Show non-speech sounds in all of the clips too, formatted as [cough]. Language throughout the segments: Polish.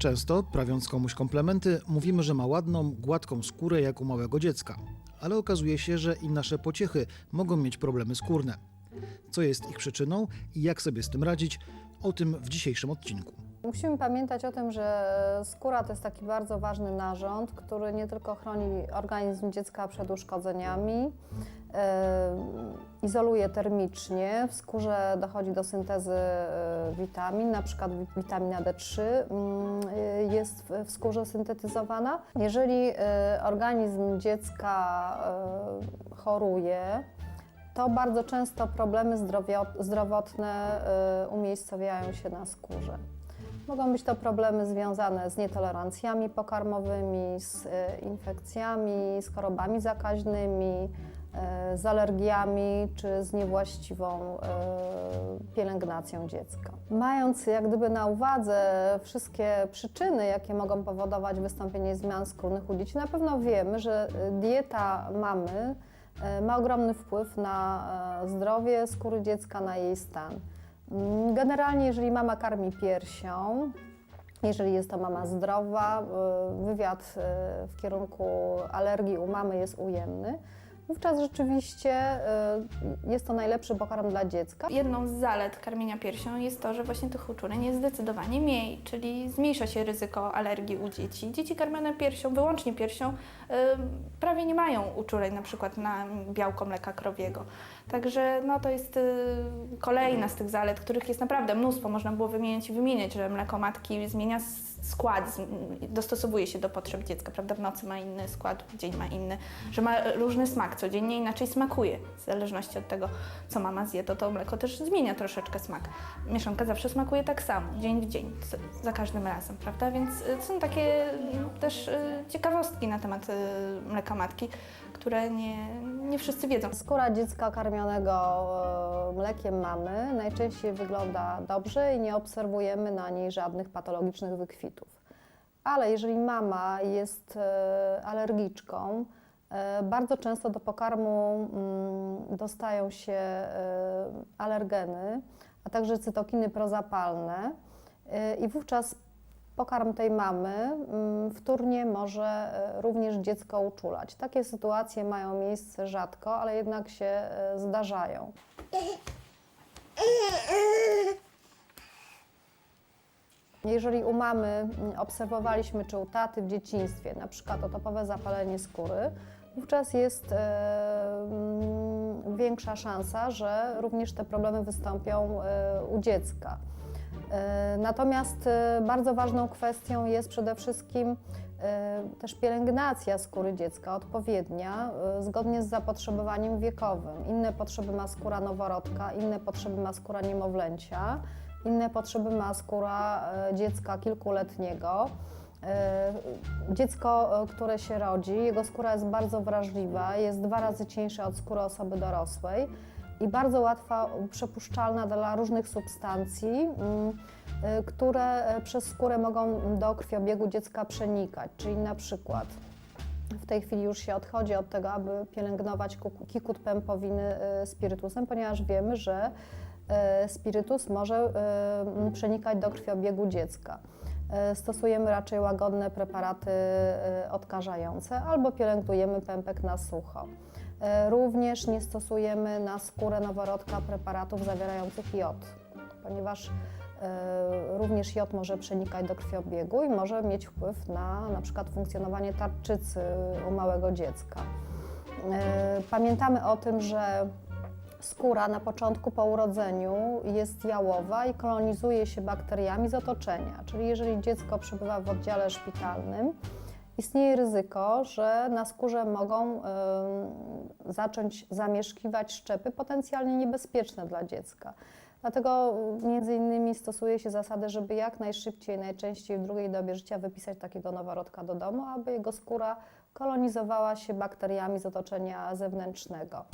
Często, prawiąc komuś komplementy, mówimy, że ma ładną, gładką skórę jak u małego dziecka. Ale okazuje się, że i nasze pociechy mogą mieć problemy skórne. Co jest ich przyczyną i jak sobie z tym radzić, o tym w dzisiejszym odcinku. Musimy pamiętać o tym, że skóra to jest taki bardzo ważny narząd, który nie tylko chroni organizm dziecka przed uszkodzeniami, izoluje termicznie. W skórze dochodzi do syntezy e, witamin, na przykład wi- witamina D3 mm, e, jest w- skórze syntetyzowana. Jeżeli e, organizm dziecka choruje, to bardzo często problemy zdrowotne umiejscowiają się na skórze. Mogą być to problemy związane z nietolerancjami pokarmowymi, z y, infekcjami, z chorobami zakaźnymi, y, z alergiami czy z niewłaściwą y, pielęgnacją dziecka. Mając jak gdyby na uwadze wszystkie przyczyny, jakie mogą powodować wystąpienie zmian skórnych u dzieci, na pewno wiemy, że dieta mamy e, ma ogromny wpływ na e, zdrowie skóry dziecka, na jej stan. Mm, Generalnie, jeżeli mama karmi piersią, jeżeli jest to mama zdrowa, e, wywiad e, w kierunku alergii u mamy jest ujemny, wówczas rzeczywiście e, jest to najlepszy pokarm dla dziecka. Jedną z zalet karmienia piersią jest to, że właśnie tych uczuleń jest zdecydowanie mniej, czyli zmniejsza się ryzyko alergii u dzieci. Dzieci karmione piersią, wyłącznie piersią, prawie nie mają uczuleń na przykład na białko mleka krowiego. Także no, to jest y, kolejna z tych zalet, których jest naprawdę mnóstwo. Można było wymieniać i wymieniać, że mleko matki zmienia skład, dostosowuje się do potrzeb dziecka, prawda? W nocy ma inny skład, w dzień ma inny, że ma różny smak, codziennie inaczej smakuje, w zależności od tego, co mama zje, to to mleko też zmienia troszeczkę smak. Mieszanka zawsze smakuje tak samo, dzień w dzień, za każdym razem, prawda? Więc y, są takie też y, ciekawostki na temat mleka matki, które nie, nie wszyscy wiedzą. Skóra dziecka karmionego e, mlekiem mamy najczęściej wygląda dobrze i nie obserwujemy na niej żadnych patologicznych wykwitów. Ale jeżeli mama jest e, alergiczką, e, bardzo często do pokarmu mm, dostają się alergeny, a także cytokiny prozapalne i wówczas pokarm tej mamy mm, wtórnie może e, również dziecko uczulać. Takie sytuacje mają miejsce rzadko, ale jednak się e, zdarzają. Jeżeli u mamy mm, obserwowaliśmy, czy u taty w dzieciństwie, na przykład otopowe zapalenie skóry, wówczas jest e, mm, większa szansa, że również te problemy wystąpią u dziecka. E, Natomiast e, bardzo ważną kwestią jest przede wszystkim e, też pielęgnacja skóry dziecka odpowiednia, zgodnie z zapotrzebowaniem wiekowym. Inne potrzeby ma skóra noworodka, inne potrzeby ma skóra niemowlęcia, inne potrzeby ma skóra dziecka kilkuletniego. Dziecko, które się rodzi, jego skóra jest bardzo wrażliwa, jest dwa razy cieńsza od skóry osoby dorosłej i bardzo łatwa, przepuszczalna dla różnych substancji, mm, y, które e, przez skórę mogą do krwiobiegu dziecka przenikać, czyli na przykład w tej chwili już się odchodzi od tego, aby pielęgnować kikut pępowiny y, spirytusem, ponieważ wiemy, że y, spirytus może przenikać do krwiobiegu dziecka. Stosujemy raczej łagodne preparaty odkażające albo pielęgnujemy pępek na sucho. Y, Również nie stosujemy na skórę noworodka preparatów zawierających jod, ponieważ E, Również jod może przenikać do krwiobiegu i może mieć wpływ na na przykład funkcjonowanie tarczycy u małego dziecka. E, Pamiętamy o tym, że skóra na początku po urodzeniu jest jałowa i kolonizuje się bakteriami z otoczenia. Czyli jeżeli dziecko przebywa w oddziale szpitalnym, istnieje ryzyko, że na skórze mogą zacząć zamieszkiwać szczepy potencjalnie niebezpieczne dla dziecka. Dlatego między innymi stosuje się zasady, żeby jak najszybciej, najczęściej w drugiej dobie życia wypisać takiego noworodka do domu, aby jego skóra kolonizowała się bakteriami z otoczenia zewnętrznego.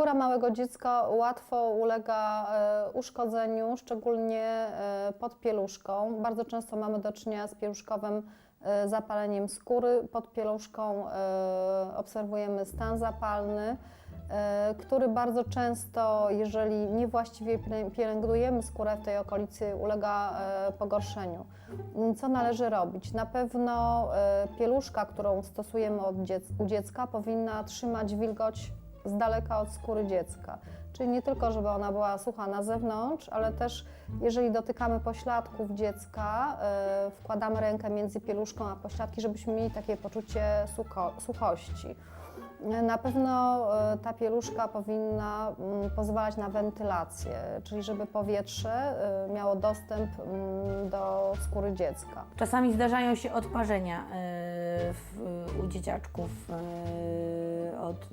Skóra małego dziecka łatwo ulega e, uszkodzeniu, szczególnie e, pod pieluszką. Bardzo często mamy do czynienia z pieluszkowym e, zapaleniem skóry. Pod pieluszką obserwujemy stan zapalny, który bardzo często, jeżeli niewłaściwie pielę- pielęgnujemy skórę w tej okolicy, ulega pogorszeniu. Co należy robić? Na pewno pieluszka, którą stosujemy u dziecka, powinna trzymać wilgoć z daleka od skóry dziecka. Czyli nie tylko, żeby ona była sucha na zewnątrz, ale też jeżeli dotykamy pośladków dziecka, e, wkładamy rękę między pieluszką a pośladki, żebyśmy mieli takie poczucie sucho, suchości. E, Na pewno e, ta pieluszka powinna mm, pozwalać na wentylację, czyli żeby powietrze miało dostęp mm, do skóry dziecka. Czasami zdarzają się odparzenia u dzieciaczków od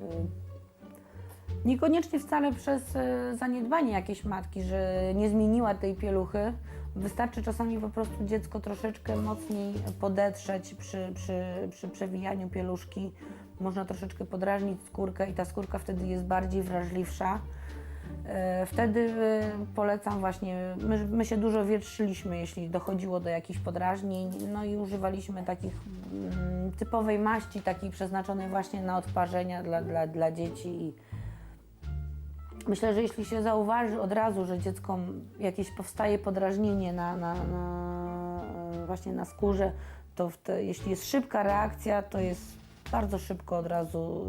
niekoniecznie wcale przez e, zaniedbanie jakiejś matki, że nie zmieniła tej pieluchy. Wystarczy czasami po prostu dziecko troszeczkę mocniej podetrzeć przy, przy, przy przewijaniu pieluszki. Można troszeczkę podrażnić skórkę i ta skórka wtedy jest bardziej wrażliwsza. E, Wtedy e, polecam właśnie, my, my się dużo wietrzyliśmy, jeśli dochodziło do jakichś podrażnień, no i używaliśmy takich mm, typowej maści, takiej przeznaczonej właśnie na odparzenia dla, dla, dla dzieci. I myślę, że jeśli się zauważy od razu, że dziecko jakieś powstaje podrażnienie na, na, na, e, właśnie na skórze, to te, jeśli jest szybka reakcja, to jest bardzo szybko od razu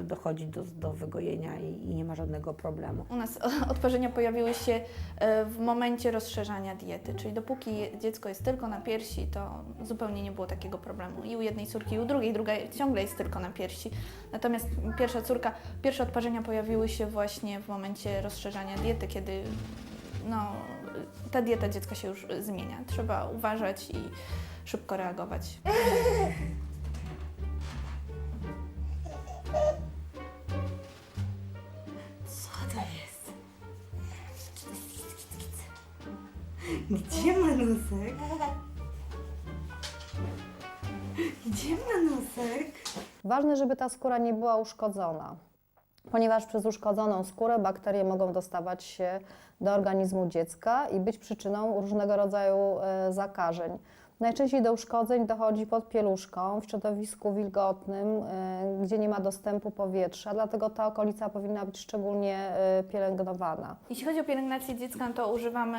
y, dochodzi do, do wygojenia i, i nie ma żadnego problemu. U nas [laughs] odparzenia pojawiły się e, w momencie rozszerzania diety, czyli dopóki dziecko jest tylko na piersi, to zupełnie nie było takiego problemu. I u jednej córki, i u drugiej, druga ciągle jest tylko na piersi. Natomiast pierwsza córka, pierwsze odparzenia pojawiły się właśnie w momencie rozszerzania diety, kiedy no, ta dieta dziecka się już zmienia. Trzeba uważać i szybko reagować. [laughs] Gdzie ma nosek? Gdzie ma nosek? Ważne, żeby ta skóra nie była uszkodzona, ponieważ przez uszkodzoną skórę bakterie mogą dostawać się do organizmu dziecka i być przyczyną różnego rodzaju e, zakażeń. Najczęściej do uszkodzeń dochodzi pod pieluszką, w środowisku wilgotnym, e, gdzie nie ma dostępu powietrza, dlatego ta okolica powinna być szczególnie e, pielęgnowana. Jeśli chodzi o pielęgnację dziecka, to używamy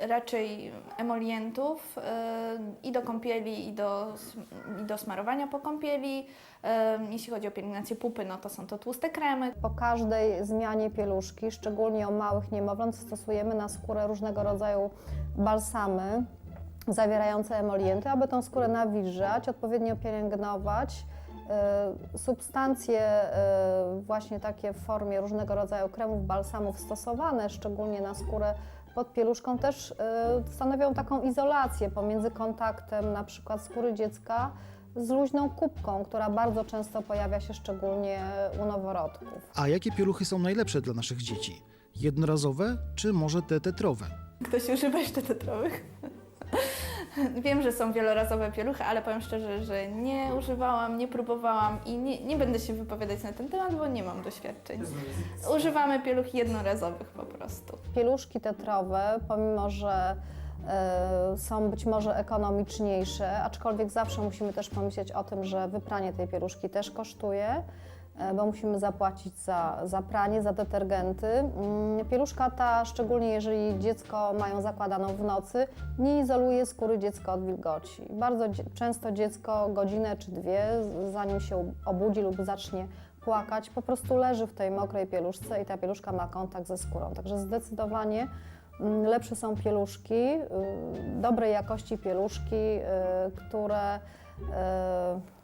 y, raczej emolientów y, i do kąpieli, i do, i do smarowania po kąpieli. Y, jeśli chodzi o pielęgnację pupy, no to są to tłuste kremy. Po każdej zmianie pieluszki, szczególnie u małych niemowląt, stosujemy na skórę różnego rodzaju balsamy zawierające emolienty, aby tą skórę nawilżać, odpowiednio pielęgnować. Y, Substancje y, właśnie takie w formie różnego rodzaju kremów, balsamów stosowane szczególnie na skórę pod pieluszką też y, stanowią taką izolację pomiędzy kontaktem na przykład skóry dziecka z luźną kubką, która bardzo często pojawia się szczególnie u noworodków. A jakie pieluchy są najlepsze dla naszych dzieci? Jednorazowe czy może te tetrowe? Ktoś używa jeszcze tetrowych? [laughs] Wiem, że są wielorazowe pieluchy, ale powiem szczerze, że nie używałam, nie próbowałam i nie, nie będę się wypowiadać na ten temat, bo nie mam doświadczeń. Używamy pieluch jednorazowych po prostu. Pieluszki tetrowe, pomimo że e, są być może ekonomiczniejsze, aczkolwiek zawsze musimy też pomyśleć o tym, że wypranie tej pieluszki też kosztuje, bo musimy zapłacić za, za pranie, za detergenty. Mm, Pieluszka ta, szczególnie jeżeli dziecko mają zakładaną w nocy, nie izoluje skóry dziecka od wilgoci. Bardzo często dziecko godzinę czy dwie, zanim się obudzi lub zacznie płakać, po prostu leży w tej mokrej pieluszce i ta pieluszka ma kontakt ze skórą. Także zdecydowanie mm, lepsze są pieluszki, y, dobrej jakości pieluszki, y, które y,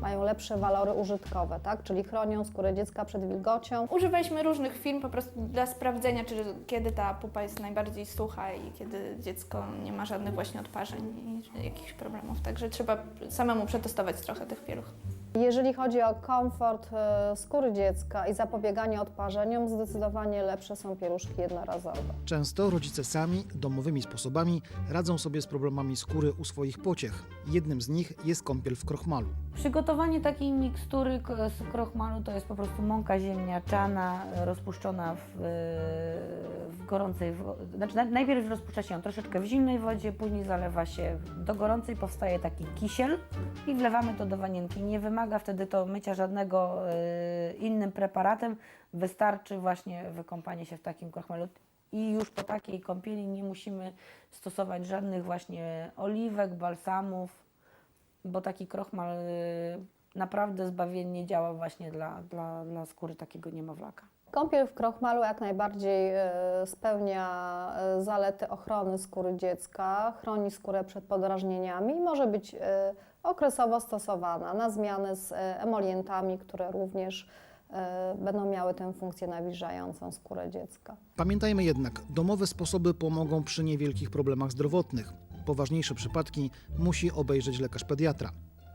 mają lepsze walory użytkowe, tak? czyli chronią skórę dziecka przed wilgocią. Używaliśmy różnych firm po prostu dla sprawdzenia, czy kiedy ta pupa jest najbardziej sucha i kiedy dziecko nie ma żadnych właśnie odparzeń i jakichś problemów. Także trzeba samemu przetestować trochę tych pieluch. Jeżeli chodzi o komfort y, skóry dziecka i zapobieganie odparzeniom, zdecydowanie lepsze są pieluszki jednorazowe. Często rodzice sami, domowymi sposobami radzą sobie z problemami skóry u swoich pociech. Jednym z nich jest kąpiel w krochmalu. Przygotowanie takiej mikstury k- z krochmalu to jest po prostu mąka ziemniaczana e, rozpuszczona w, e, w gorącej. Znaczy na- najpierw rozpuszcza się ją troszeczkę w zimnej wodzie, później zalewa się do gorącej, powstaje taki kisiel i wlewamy to do wanienki. Nie wymaga wtedy to mycia żadnego e, innym preparatem, wystarczy właśnie wykąpanie się w takim krochmalu. I już po takiej kąpieli nie musimy stosować żadnych właśnie oliwek, balsamów, bo taki krochmal y, naprawdę zbawiennie działa właśnie dla, dla, dla skóry takiego niemowlaka. Kąpiel w krochmalu jak najbardziej e, spełnia e, zalety ochrony skóry dziecka, chroni skórę przed podrażnieniami i może być e, okresowo stosowana na zmianę z emolientami, które również będą miały tę funkcję nawilżającą skórę dziecka. Pamiętajmy jednak, domowe sposoby pomogą przy niewielkich problemach zdrowotnych. Poważniejsze przypadki musi obejrzeć lekarz pediatra.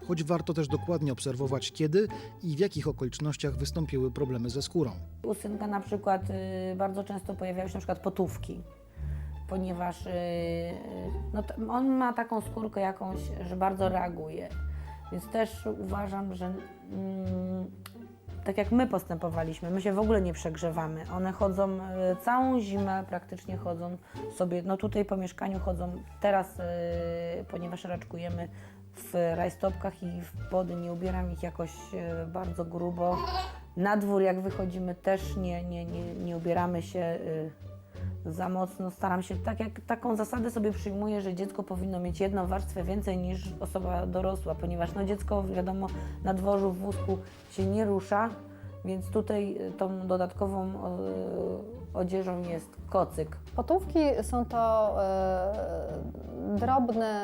Choć warto też dokładnie obserwować, kiedy i w jakich okolicznościach wystąpiły problemy ze skórą. U synka na przykład y, bardzo często pojawiają się na przykład potówki, ponieważ y, y, no, on ma taką skórkę jakąś, że bardzo reaguje. Więc też uważam, że mm, tak jak my postępowaliśmy, my się w ogóle nie przegrzewamy. One chodzą całą zimę, praktycznie chodzą sobie, no tutaj po mieszkaniu chodzą teraz, ponieważ raczkujemy w rajstopkach i w pody, nie ubieram ich jakoś y, bardzo grubo. Na dwór jak wychodzimy też nie, nie, nie, nie ubieramy się y, za mocno. Staram się, tak jak taką zasadę sobie przyjmuję, że dziecko powinno mieć jedną warstwę więcej niż osoba dorosła, ponieważ no dziecko wiadomo na dworzu w wózku się nie rusza, więc tutaj y, tą dodatkową odzieżą jest kocyk. Potówki są to e, drobne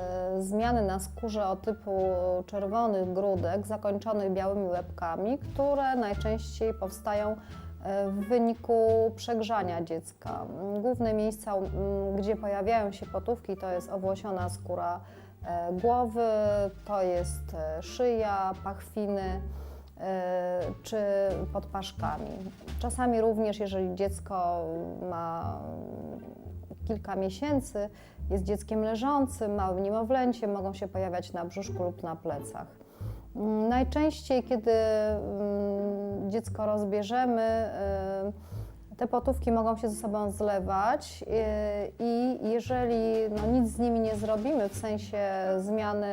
e, zmiany na skórze o typu czerwonych grudek zakończonych białymi łebkami, które najczęściej powstają e, w wyniku przegrzania dziecka. Główne miejsca, gdzie pojawiają się potówki, to jest owłosiona skóra e, głowy, to jest e, szyja, pachwiny czy pod paszkami. Czasami również, jeżeli dziecko ma kilka miesięcy, jest dzieckiem leżącym, małym niemowlęciem, mogą się pojawiać na brzuszku lub na plecach. Mm, Najczęściej, kiedy mm, dziecko rozbierzemy, y, te potówki mogą się ze sobą zlewać y, i jeżeli no, nic z nimi nie zrobimy, w sensie zmiany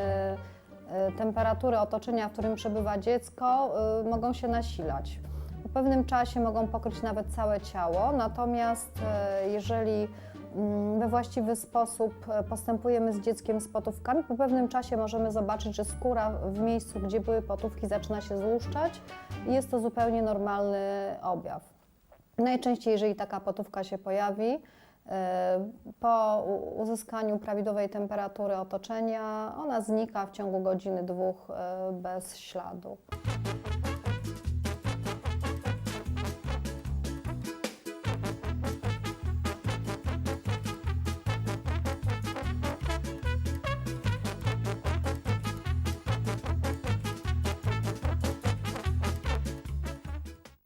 y, temperatury otoczenia, w którym przebywa dziecko, mogą się nasilać. Po pewnym czasie mogą pokryć nawet całe ciało, natomiast jeżeli we właściwy sposób e, postępujemy z dzieckiem z potówkami, po pewnym czasie możemy zobaczyć, że skóra w miejscu, gdzie były potówki, zaczyna się złuszczać i jest to zupełnie normalny objaw. Najczęściej, jeżeli taka potówka się pojawi, e, po uzyskaniu prawidłowej temperatury otoczenia, ona znika w ciągu godziny, dwóch e, bez śladu.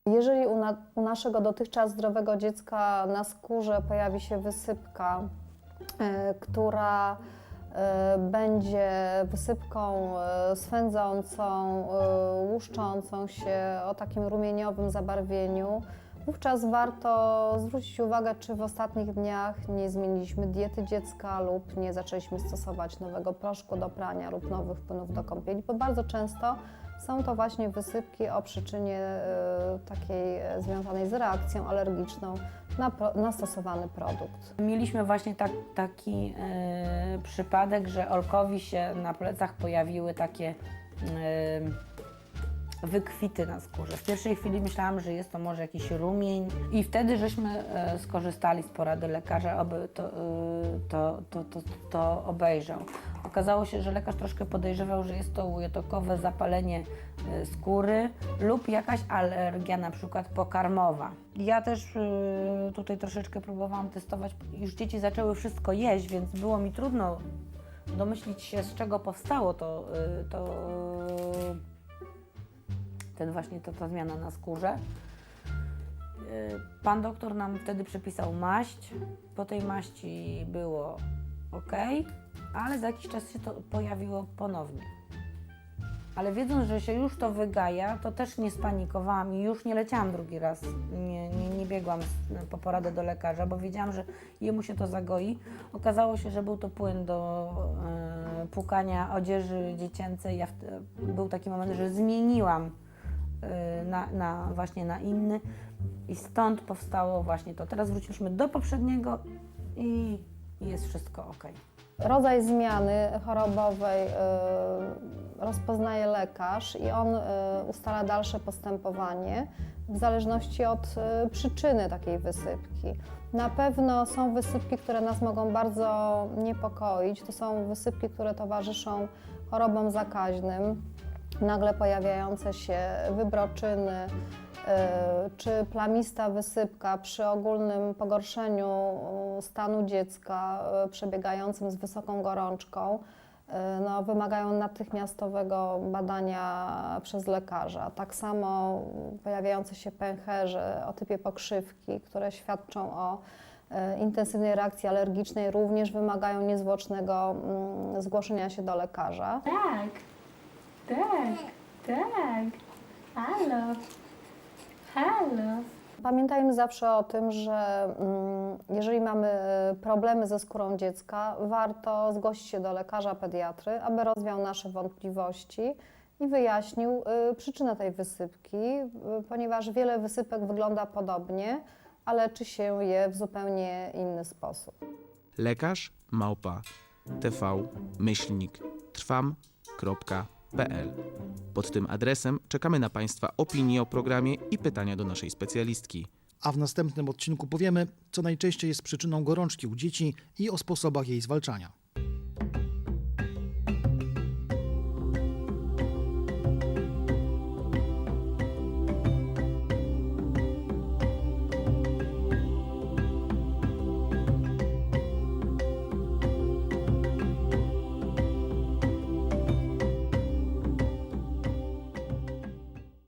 Jeżeli u, na, u naszego dotychczas zdrowego dziecka na skórze pojawi się wysypka, e, która e, będzie wysypką e, swędzącą, łuszczącą się o takim rumieniowym zabarwieniu, wówczas warto zwrócić uwagę, czy w ostatnich dniach nie zmieniliśmy diety dziecka lub nie zaczęliśmy stosować nowego proszku do prania lub nowych płynów do kąpieli, bo bardzo często są to właśnie wysypki o przyczynie e, takiej e, związanej z reakcją alergiczną na, na stosowany produkt. Mieliśmy właśnie tak, taki e, przypadek, że Olkowi się na plecach pojawiły takie e, wykwity na skórze. W pierwszej chwili myślałam, że jest to może jakiś rumień i wtedy żeśmy e, skorzystali z porady lekarza, aby to, e, to, to, to, to obejrzał. Okazało się, że lekarz troszkę podejrzewał, że jest to ujetokowe zapalenie e, skóry lub jakaś alergia, na przykład pokarmowa. Ja też tutaj troszeczkę próbowałam testować. Już dzieci zaczęły wszystko jeść, więc było mi trudno domyślić się, z czego powstało to, to ten właśnie to, ta zmiana na skórze. Yy, Pan doktor nam wtedy przepisał maść. Po tej maści było ok, ale za jakiś czas się to pojawiło ponownie. Ale wiedząc, że się już to wygaja, to też nie spanikowałam i już nie leciałam drugi raz. Nie, nie, nie biegłam po poradę do lekarza, bo wiedziałam, że jemu się to zagoi. Okazało się, że był to płyn do e, płukania odzieży dziecięcej. Ja wt- był taki moment, że zmieniłam e, na, na właśnie na inny i stąd powstało właśnie to. Teraz wróciliśmy do poprzedniego i jest wszystko ok. Rodzaj zmiany chorobowej y, rozpoznaje lekarz i on y, ustala dalsze postępowanie w zależności od y, przyczyny takiej wysypki. Na pewno są wysypki, które nas mogą bardzo niepokoić. To są wysypki, które towarzyszą chorobom zakaźnym, nagle pojawiające się wybroczyny, y, czy plamista wysypka przy ogólnym pogorszeniu y, stanu dziecka y, przebiegającym z wysoką gorączką, no, wymagają natychmiastowego badania przez lekarza. Tak samo pojawiające się pęcherze o typie pokrzywki, które świadczą o intensywnej reakcji alergicznej, również wymagają niezwłocznego mm, zgłoszenia się do lekarza. Tak, tak, tak. Halo, halo. Pamiętajmy zawsze o tym, że mm, jeżeli mamy problemy ze skórą dziecka, warto zgłosić się do lekarza pediatry, aby rozwiał nasze wątpliwości i wyjaśnił y, przyczynę tej wysypki, y, ponieważ wiele wysypek wygląda podobnie, a leczy się je w zupełnie inny sposób. lekarz małpa tv myślnik trwam.pl. Pod tym adresem czekamy na Państwa opinie o programie i pytania do naszej specjalistki. A w następnym odcinku powiemy, co najczęściej jest przyczyną gorączki u dzieci i o sposobach jej zwalczania.